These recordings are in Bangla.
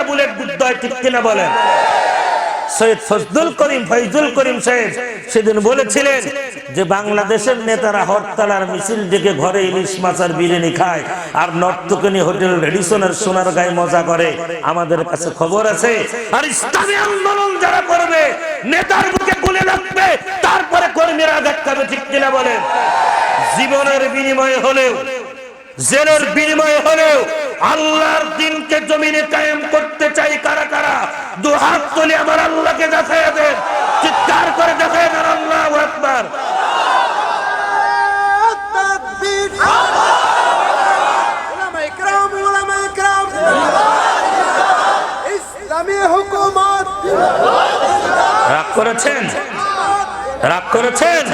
করে বুলেট বিদ্ধ হয়, ঠিক কিনা বলেন? সৈয়দ ফজলুল করিম, ফৈজুল করিম সাহেব সেদিন বলেছিলেন যে বাংলাদেশের নেতারা হরতাল আর মিছিল ডেকে ঘরে ইলিশ মাছ আর বিরিয়ানি খায় আর নর্তকনি হোটেল রেডিসনের সোনার গায়ে মজা করে। আমাদের কাছে খবর আছে, আর ইসলামী আন্দোলন যারা করবে, নেতার বুকে গুলি লাগবে, তারপরে কর্মীরা দেখাবে, ঠিক কিনা বলেন? জীবনের বিনিময়ে হলেও, জেলের বিনিময়ে হলেও আল্লাহর দিনকে জমিনে কায়েম করতে চাই কারা কারা? দু হাত তুলে আমার আল্লাহকে দেখায় দেন। চিৎকার করে দেখায় দেন আল্লাহ আকবার। রাগ করেছেন? রাগ করেছেন?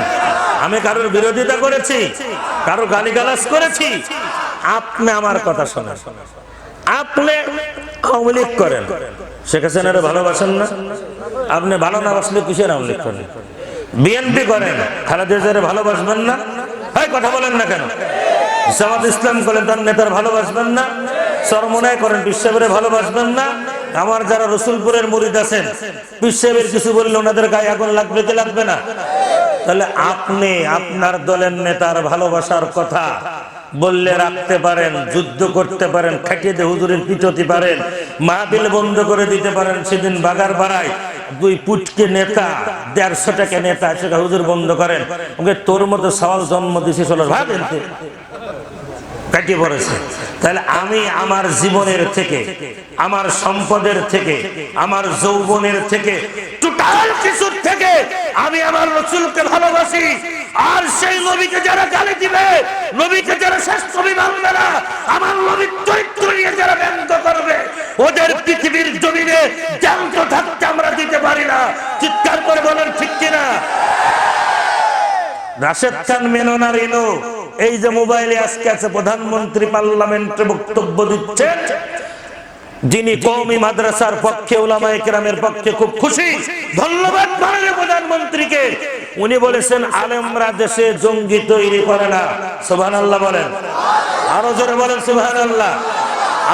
আমি কারোর বিরোধিতা করেছি, কারও গালিগালাজ করেছি আপনি আমার কথা শোনেন। আপনি আওয়ামী লীগ করেন। শেখ হাসিনারে ভালোবাসেন না। আপনি ভালো না বাসলে কিসের আওয়ামী লীগ করেন? বিএনপি করেন। খালেদা জিয়ারে ভালোবাসবেন না? হয় কথা বলেন না কেন? জামাত ইসলাম করেন, তার নেতার ভালোবাসবেন না? সরমনায় করেন বিশ্বের ভালোবাসবেন না? আমার যারা রসুলপুরের মুরিদ আছেন বিশ্বের কিছু বললে ওনাদের গায়ে আগুন লাগবে কি লাগবে না? তাহলে আপনি আপনার দলের নেতার ভালোবাসার কথা বললে রাখতে পারেন, যুদ্ধ করতে পারেন, খাটিয়ে হুজুরের পিটতে পারেন মাহবিল বন্ধ করে দিতে পারেন সেদিন বাগার বাড়ায় দুই পুটকে নেতা দেড়শো টাকা নেতা সেটা হুজুর বন্ধ করেন। ওকে তোর মতো সওয়াল জন্ম দিছে চলো ভাবেন কাটিয়ে পড়েছে। তাহলে আমি আমার জীবনের থেকে, আমার সম্পদের থেকে, আমার যৌবনের থেকে টোটাল কিছুর থেকে আমি আমার রসুলকে ভালোবাসি। আর সেই নবীকে যারা গালি দিবে, নবীকে যারা শেষ ছবি মানবে না, আমার নবীর চরিত্র নিয়ে যারা ব্যঙ্গ করবে, ওদের পৃথিবীর জমিনে জ্যান্ত থাকতে আমরা দিতে পারি না। চিৎকার করে বলেন, ঠিক কিনা? রাশেদ খান মেননার ইনো এই যে মোবাইলে আজকে আছে প্রধানমন্ত্রী পার্লামেন্টে বক্তব্য দিচ্ছেন, যিনি কওমি মাদ্রাসার পক্ষে ওলামা একরামের পক্ষে খুব খুশি। ধন্যবাদ প্রধানমন্ত্রীকে। উনি বলেছেন আলেমরা দেশে জঙ্গি তৈরি করে না। সোভান আল্লাহ বলেন। আরও জোরে বলেন সোভান আল্লাহ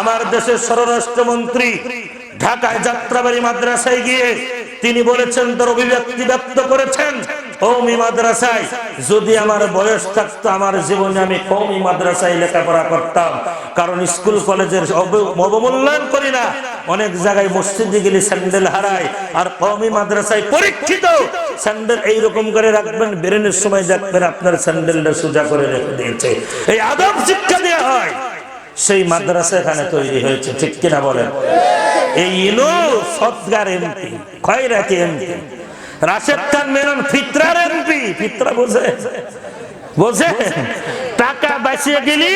আমার দেশের স্বরাষ্ট্রমন্ত্রী ঢাকায় যাত্রাবাড়ি মাদ্রাসায় গিয়ে তিনি বলেছেন, তার অভিব্যক্তি ব্যক্ত করেছেন। কৌমি মাদ্রাসায়, যদি আমার বয়স থাকতো, আমার জীবনে আমি কৌমি মাদ্রাসায় লেখাপড়া করতাম। কারণ স্কুল, কলেজের অবমূল্যায়ন করি না। অনেক জায়গায় মসজিদে গেলে স্যান্ডেল হারায়। আর কৌমি মাদ্রাসায় পরীক্ষিত। স্যান্ডেল এইরকম করে রাখবেন, বেরেনের সময় দেখবেন আপনার স্যান্ডেলটা সোজা করে রেখে দিয়েছে। এই আদব শিক্ষা দেওয়া হয়। সেই মাদ্রাসা এখানে তৈরি হয়েছে, ঠিক কিনা বলেন? রাশেদ খান মেনন ফিতরার এমপি, ফিতরা বোঝে বোঝে টাকা বাঁচিয়ে গেলি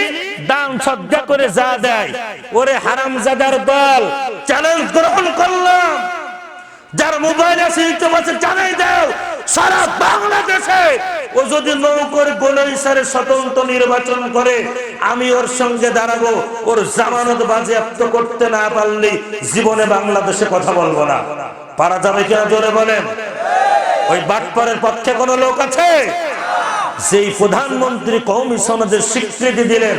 দাম সজ্জা করে যা দেয়। ওরে হারাম জাদার দল চ্যালেঞ্জ গ্রহণ করলাম। যার মোবাইল আছে, ইউটিউব জানাই দাও। সারা বাংলাদেশে ও যদি নৌকর গোলাইসারে স্বতন্ত্র নির্বাচন করে, আমি ওর সঙ্গে দাঁড়াবো, ওর জামানত বাজেয়াপ্ত করতে না পারলে জীবনে বাংলাদেশে কথা বলব না। পারা যাবে কিনা জোরে বলেন? ওই বাটপারের পক্ষে কোন লোক আছে? যেই প্রধানমন্ত্রী কৌমি সমাজের স্বীকৃতি দিলেন,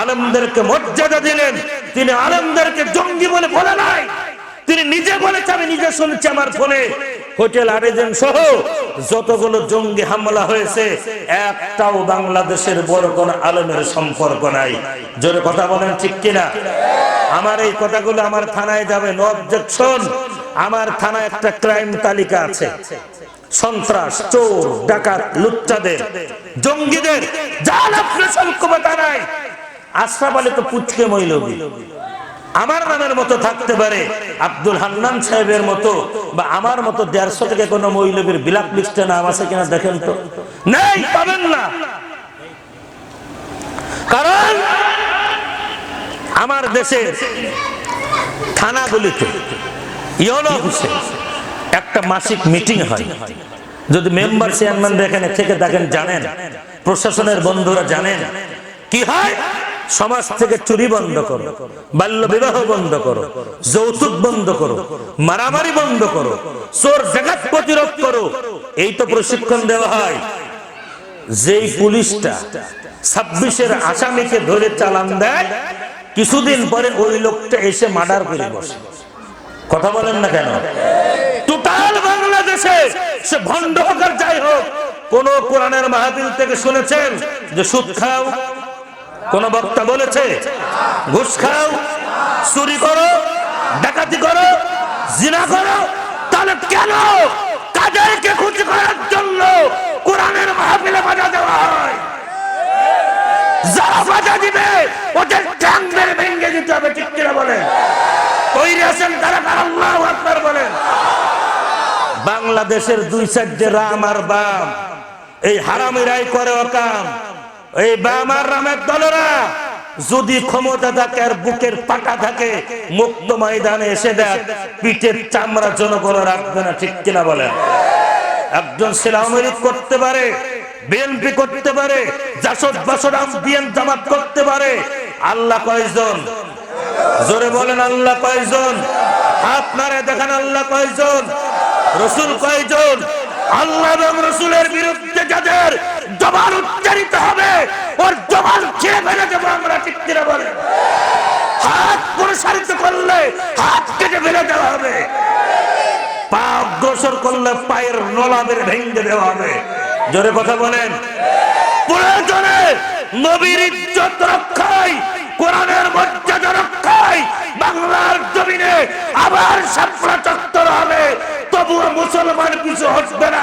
আলমদেরকে মর্যাদা দিলেন, তিনি আলমদেরকে জঙ্গি বলে বলে নাই। তিনি নিজে বলেছে, আমি নিজে শুনছি আমার ফোনে। হোটেল আরেজেন সহ যতগুলো জঙ্গি হামলা হয়েছে, একটাও বাংলাদেশের বড় কোন আলমের সম্পর্ক নাই। জোরে কথা বলেন ঠিক কিনা? আমার এই কথাগুলো আমার থানায় যাবে, নো অবজেকশন। আমার থানায় একটা ক্রাইম তালিকা আছে। সন্ত্রাস, চোর, ডাকাত, লুচ্চাদের, জঙ্গিদের, যার আপনার সংক্ষমতা নাই। আশরাফ তো পুচকে মৈলবী আমার নামের মতো থাকতে পারে আব্দুল হান্নান সাহেবের মতো বা আমার মতো দেড়শো থেকে কোনো মৌলবীর বিলাক লিস্টে নাম আছে কিনা দেখেন তো। নেই, পাবেন না। কারণ আমার দেশের থানাগুলিতে ইয়নো অফিসে একটা মাসিক মিটিং হয়। যদি মেম্বার চেয়ারম্যান এখানে থেকে থাকেন, জানেন, প্রশাসনের বন্ধুরা জানেন। কি হয়? সমাজ থেকে চুরি বন্ধ করো বাল্য বিবাহ বন্ধ করো, যৌতুক বন্ধ করো, মারামারি বন্ধ করো, চোর জাগাত প্রতিরোধ করো। এই তো প্রশিক্ষণ দেওয়া হয়। যেই পুলিশটা ছাব্বিশের আসামিকে ধরে চালান দেয়, কিছুদিন পরে ওই লোকটা এসে মার্ডার করে বসে। কথা বলেন না কেন? টোটাল বাংলাদেশে সে ভণ্ড হোক আর যাই হোক, কোন কোরআনের মাহফিল থেকে শুনেছেন যে সুদ খাও কোন বক্তা বলেছে, ঘুষ খাও, চুরি করো, ডাকাতি করো, জিনা করো, তাহলে কেন কাদেরকে খুশি করার জন্য কোরআনের মাহফিলে বাজা দেওয়া হয়? বাংলাদেশের দুই সাইডে রাম আর বাম, এই হারামিরাই করে অকাম। এই বাম আর রামের দলেরা, যদি ক্ষমতা থাকে আর বুকের পাকা থাকে, মুক্ত ময়দানে এসে দেখ, পিঠের চামড়া জনগণ রাখবে না, ঠিক কিনা বলেন? একজন সেনা আওয়ামী করতে পারে, বিএনপি করতে পারে, জাসদ বাসদ বিএন জামাত করতে পারে, আল্লাহ কয়জন? জোরে বলেন আল্লাহ কয়জন? নারে দেখেন আল্লাহ কয়জন? রসুল কয়জন? আল্লাহ এবং রসুলের বিরুদ্ধে যাদের জবান উচ্চারিত হবে। ওর জবান ছেড়ে ফেলে দেবো আমরা, ঠিক বলে? হাত প্রসারিত করলে হাত কেটে ফেলে দেওয়া হবে। পা করলে পায়ের ভেঙে দেওয়া হবে। জোরে কথা বলেন। প্রয়োজনে নবীর ইজ্জত রক্ষায়, কোরআনের মর্যাদা রক্ষায় বাংলার জমিনে আবার চত্বর হবে। তবুও মুসলমান কিছু হসবে না।